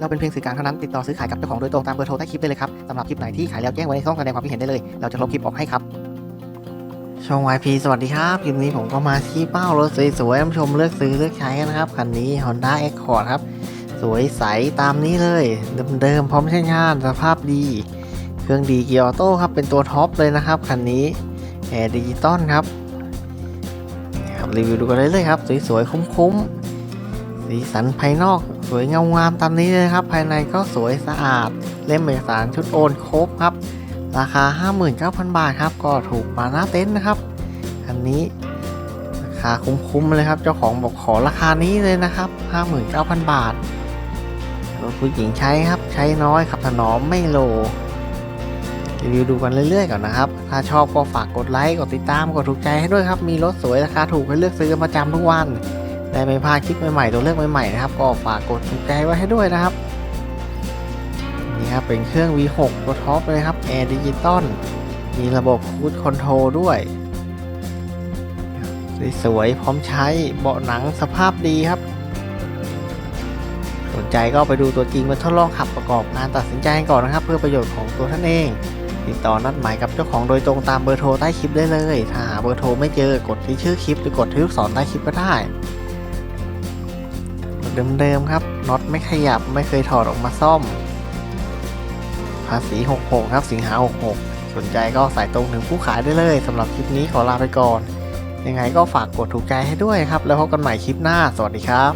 เราเป็นเพียงสื่อกลางเท่านั้นติดต่อซื้อขายกับเจ้าของโดยตรงตามเบอร์โทรใต้คลิปได้เลยครับสำหรับคลิปไหนที่ขายแล้วแจ้งไว้ในช่องแสดงความคิดเห็นได้เลย เราจะลบคลิปออกให้ครับช่อง YP สวัสดีครับคลิปนี้ผมก็มาที่เป้ารถสวยๆท่านผู้ชมเลือกซื้อเลือกใช้กันนะครับคันนี้ Honda Accord ครับ สวยใสตามนี้เลยเดิมๆพร้อมใช้งานสภาพดี เครื่องดีเกียร์ออโต้ครับเป็นตัวท็อปเลยนะครับคันนี้แอร์ดิจิตอลครับนี่ครับรีวิวดูกันเลยเลยครับ สวยๆ คุ้มๆ สีสันภายนอก สวยเงางามตามนี้เลยครับ ภายในก็สวยสะอาด เล่มเอกสารชุดโอนครบครับ ราคา 59,000 บาทครับ ก็ถูกมาหน้าเต็นท์นะครับ อันนี้ราคาคุ้มๆเลยครับ เจ้าของบอกขอราคานี้เลยนะครับ 59,000 บาทผู้หญิงใช้ครับใช้น้อยขับถนอมไม่โลรีวิวดูกันเรื่อยๆก่อนนะครับ ถ้าชอบก็ฝากกดไลค์ กดติดตาม กดถูกใจให้ด้วยครับ มีรถสวยราคาถูกให้เลือกซื้อประจำทุกวัน ได้ไม่พลาดคลิปใหม่ๆตัวเลือกใหม่ๆนะครับ ก็ฝากกดถูกใจไว้ให้ด้วยนะครับนี่ครับเป็นเครื่อง V6 ตัวท็อปเลยครับแอร์ดิจิตอลมีระบบคูดคอนโทรลด้วยสวยๆพร้อมใช้เบาะหนังสภาพดีครับ สนใจก็ไปดูตัวจริงมาทดลองขับประกอบการตัดสินใจกันก่อนนะครับ เพื่อประโยชน์ของตัวท่านเอง ติดต่อนัดหมายกับเจ้าของโดยตรงตามเบอร์โทรใต้คลิปได้เลย ถ้าหาเบอร์โทรไม่เจอกดที่ชื่อคลิปหรือกดที่ลูกศรใต้คลิปก็ได้ เดิมๆครับน็อตไม่ขยับไม่เคยถอดออกมาซ่อม ภาษี 66 ครับสิงหา 66 สนใจก็สายตรงถึงผู้ขายได้เลยสำหรับคลิปนี้ขอลาไปก่อน ยังไงก็ฝากกดถูกใจให้ด้วยครับ แล้วพบกันใหม่คลิปหน้า สวัสดีครับ